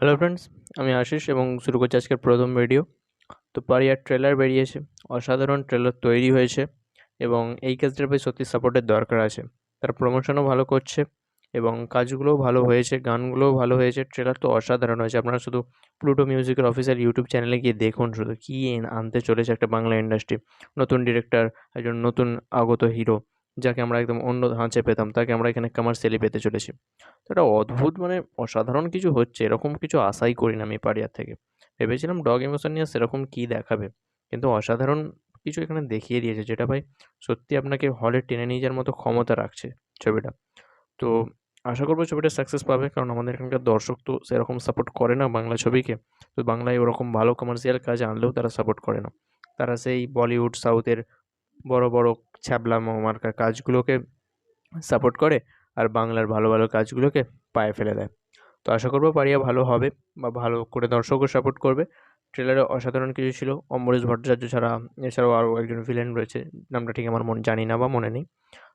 Hello friends আমি আশিস এবং শুরু করছি আজকের প্রথম ভিডিও তো পারিয়ার ট্রেলার বেরিয়েছে, অসাধারণ ট্রেলার তৈরি হয়েছে এবং এই কাজটার ভাই সত্যি সাপোর্টের দরকার আছে। তার প্রমোশনও ভালো করছে এবং কাজগুলোও ভালো হয়েছে, গানগুলোও ভালো হয়েছে ট্রেলার তো অসাধারণ হয়েছে। আপনারা শুধু প্লুটো মিউজিকের অফিসিয়াল ইউটিউব চ্যানেলে গিয়ে দেখুন, শুধু কী আনতে চলেছে একটা বাংলা ইন্ডাস্ট্রি নতুন ডিরেক্টর একজন নতুন আগত হিরো যাকে আমরা একদম অন্য ধাঁচে পেতাম, তাকে আমরা এখানে কমার্শিয়ালি পেতে চলেছি। তো এটা অদ্ভুত মানে অসাধারণ কিছু হচ্ছে, এরকম কিছু আশাই করি না আমি পারিয়ার থেকে। ভেবেছিলাম ডগ ইমোশন নিয়ে সেরকম কী দেখাবে, কিন্তু অসাধারণ কিছু এখানে দেখিয়ে দিয়েছে, যেটা ভাই সত্যি আপনাকে হলে টেনে নিয়ে যাওয়ার মতো ক্ষমতা রাখছে ছবিটা। তো আশা করব ছবিটা সাকসেস পাবে, কারণ আমাদের এখানকার দর্শক তো সেরকম সাপোর্ট করে না বাংলা ছবিকে। তো বাংলায় ওরকম ভালো কমার্শিয়াল কাজ আনলেও তারা সাপোর্ট করে না। তারা সেই বলিউড সাউথের বড় বড় ছ্যাবলা মার্কা কাজগুলোকে সাপোর্ট করে আর বাংলার ভালো ভালো কাজগুলোকে পায়ে ফেলে দেয়। তো আশা করব পারিয়া ভালো হবে বা ভালো করে দর্শকও সাপোর্ট করবে। ট্রেলারে অসাধারণ কিছু ছিল। অম্বরীশ ভট্টাচার্য ছাড়া এছাড়াও আরও একজন ভিলেন রয়েছে। নামটা ঠিক আমার মনে জানি না বা মনে নেই।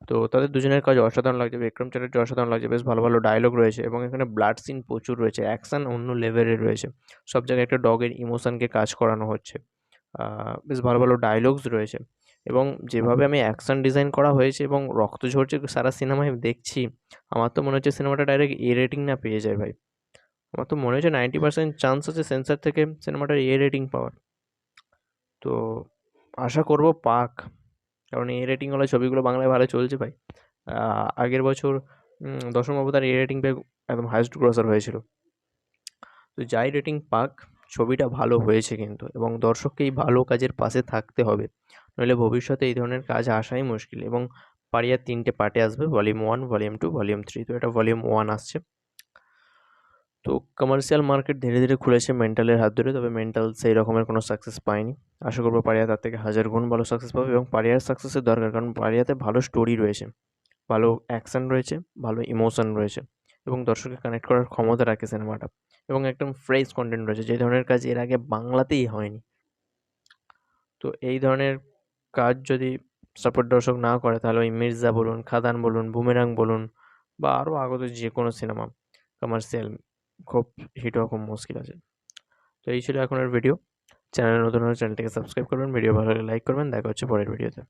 তো তাদের দুজনের কাজ অসাধারণ লাগছে। বিক্রম চ্যাটার্জি অসাধারণ লাগছে। বেশ ভালো ভালো ডায়লগ রয়েছে এবং এখানে ব্লাড সিন প্রচুর রয়েছে। অ্যাকশান অন্য লেভেলের রয়েছে। সব জায়গায় একটা ডগের ইমোশনকে কাজ করানো হচ্ছে। বেশ ভালো ভালো ডায়লগস রয়েছে। এবং যেভাবে আমি অ্যাকশন ডিজাইন করা হয়েছে এবং রক্ত ঝরছে সারা সিনেমায় দেখছি, আমার তো মনে হচ্ছে সিনেমাটা ডাইরেক্ট এ রেটিং না পেয়ে যায় ভাই। আমার তো মনে হচ্ছে নাইনটি পার্সেন্ট চান্স আছে সেন্সার থেকে সিনেমাটার এ রেটিং পাওয়ার। তো আশা করব পাক, কারণ এ রেটিংওয়ালা ছবিগুলো বাংলায় ভালো চলছে ভাই। আগের বছর দশম অবতার এ রেটিং পেয়ে একদম হাইস্ট গ্রসার হয়েছিল। তো যাই রেটিং পাক, ছবিটা ভালো হয়েছে কিন্তু এবং দর্শককে এই ভালো কাজের পাশে থাকতে হবে। নইলে ভবিষ্যতে এই ধরনের কাজ আসাই মুশকিল এবং পারিয়ার তিনটে পার্টে আসবে volume one volume two volume three তো এটা ভলিউম ওয়ান আসছে। তো কমার্শিয়াল মার্কেট ধীরে ধীরে খুলেছে মেন্টালের হাত ধরে, তবে মেন্টাল সেই রকমের কোনো সাকসেস পায়নি। আশা করব পারিয়া তার থেকে হাজার গুণ ভালো সাকসেস পাবে এবং পারিয়ার সাকসেসের দরকার, কারণ পারিয়াতে ভালো স্টোরি রয়েছে, ভালো অ্যাকশন রয়েছে, ভালো ইমোশন রয়েছে এবং দর্শককে কানেক্ট করার ক্ষমতা রাখে সিনেমাটা এবং একদম ফ্রেশ কন্টেন্ট রয়েছে। যে ধরনের কাজ এর আগে বাংলাতেই হয়নি। তো এই ধরনের কাজ যদি সাপোর্ট দর্শক না করে, তাহলে ওই মির্জা বলুন, খাদান বলুন, বুমেরাং বলুন বা আরও আগত যে কোনো সিনেমা কমার্শিয়াল খুব হিট হওয়া খুব মুশকিল আছে। তো এই ছিল এখনের ভিডিও চ্যানেল নতুন হলে চ্যানেলটিকে সাবস্ক্রাইব করবেন ভিডিও ভালো লাগে লাইক করবেন। দেখা হচ্ছে পরের ভিডিওতে